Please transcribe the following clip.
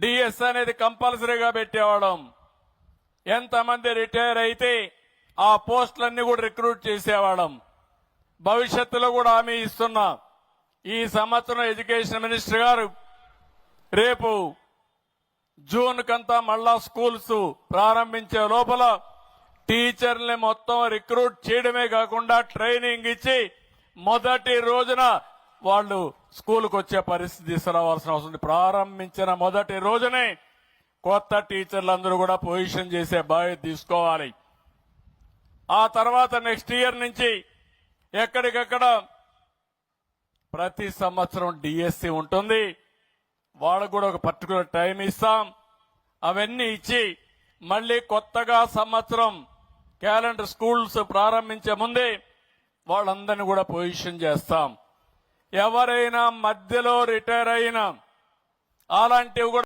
DS అనేది కంపల్సరీగా పెట్టేవాళ్ళం. ఎంతమంది రిటైర్ అయితే ఆ పోస్టులన్నీ కూడా రిక్రూట్ చేసేవాళ్ళం. భవిష్యత్తులో కూడా హామీ ఇస్తున్నా. ఈ సంవత్సరం ఎడ్యుకేషన్ మినిస్టర్ గారు రేపు జూన్ కంతా మళ్ళా స్కూల్స్ ప్రారంభించే లోపల టీచర్ని మొత్తం రిక్రూట్ చేయడమే కాకుండా ట్రైనింగ్ ఇచ్చి మొదటి రోజున వాళ్ళు స్కూల్కి వచ్చే పరిస్థితి తీసుకురావాల్సిన అవసరం ఉంది. ప్రారంభించిన మొదటి రోజునే కొత్త టీచర్లందరూ కూడా పొజిషన్ చేసే బాధ్యత తీసుకోవాలి. ఆ తర్వాత నెక్స్ట్ ఇయర్ నుంచి ఎక్కడికక్కడ ప్రతి సంవత్సరం డిఎస్సి ఉంటుంది. వాళ్ళకు కూడా ఒక పర్టికులర్ టైం ఇస్తాం. అవన్నీ ఇచ్చి మళ్ళీ కొత్తగా సంవత్సరం క్యాలెండర్ స్కూల్స్ ప్రారంభించే ముందే వాళ్ళందరినీ కూడా పొజిషన్ చేస్తాం. ఎవరైనా మధ్యలో రిటైర్ అయినా అలాంటివి కూడా